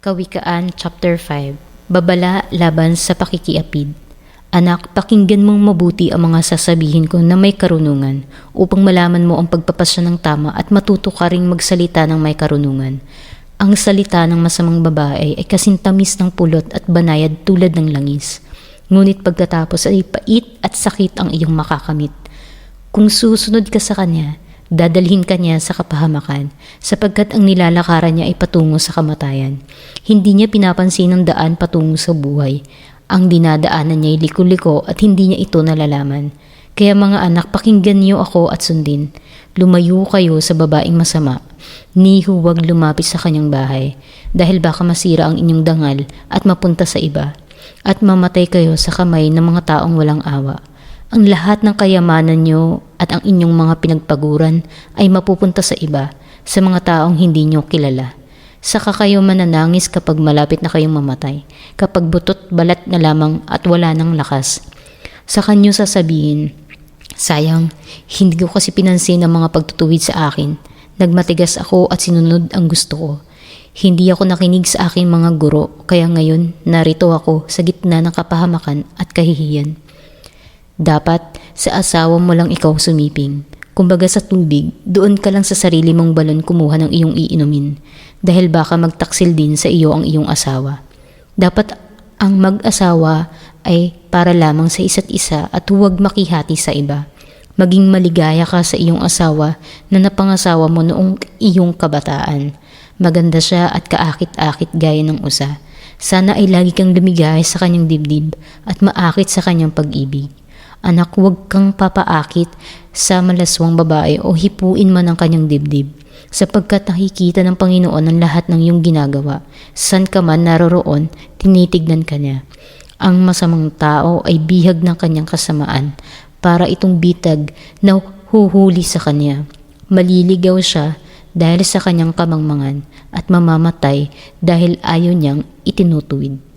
Kawikaan chapter 5 Babala laban sa pakikiapid Anak, pakinggan mong mabuti ang mga sasabihin ko na may karunungan upang malaman mo ang pagpapasya ng tama at matuto ka ring magsalita ng may karunungan. Ang salita ng masamang babae ay kasintamis ng pulot at banayad tulad ng langis. Ngunit pagkatapos ay pait at sakit ang iyong makakamit. Kung susunod ka sa kanya, dadalhin ka niya sa kapahamakan sapagkat ang nilalakaran niya ay patungo sa kamatayan. Hindi niya pinapansin ang daan patungo sa buhay. Ang dinadaanan niya ay liko-liko at hindi niya ito nalalaman. Kaya mga anak, pakinggan niyo ako at sundin. Lumayo kayo sa babaeng masama. Ni huwag lumapit sa kanyang bahay dahil baka masira ang inyong dangal at mapunta sa iba at mamatay kayo sa kamay ng mga taong walang awa. Ang lahat ng kayamanan nyo at ang inyong mga pinagpaguran ay mapupunta sa iba, sa mga taong hindi nyo kilala. Saka kayo mananangis kapag malapit na kayong mamatay, kapag butot balat na lamang at wala ng lakas. Sa kanyo sasabihin, Sayang, hindi ko kasi pinansin ang mga pagtutuwid sa akin. Nagmatigas ako at sinunod ang gusto ko. Hindi ako nakinig sa aking mga guro, kaya ngayon narito ako sa gitna ng kapahamakan at kahihiyan. Dapat sa asawa mo lang ikaw sumiping. Kumbaga sa tubig, doon ka lang sa sarili mong balon kumuha ng iyong iinumin dahil baka magtaksil din sa iyo ang iyong asawa. Dapat ang mag-asawa ay para lamang sa isa't isa at huwag makihati sa iba. Maging maligaya ka sa iyong asawa na napangasawa mo noong iyong kabataan. Maganda siya at kaakit-akit gaya ng usa. Sana ay lagi kang lumigay sa kanyang dibdib at maakit sa kanyang pag-ibig. Anak, huwag kang papaakit sa malaswang babae o hipuin man ang kanyang dibdib sapagkat nakikita ng Panginoon ang lahat ng iyong ginagawa. San ka man naroroon, tinitignan ka niya. Ang masamang tao ay bihag ng kanyang kasamaan para itong bitag na huhuli sa kanya. Maliligaw siya dahil sa kanyang kamangmangan at mamamatay dahil ayaw niyang itinutuwid.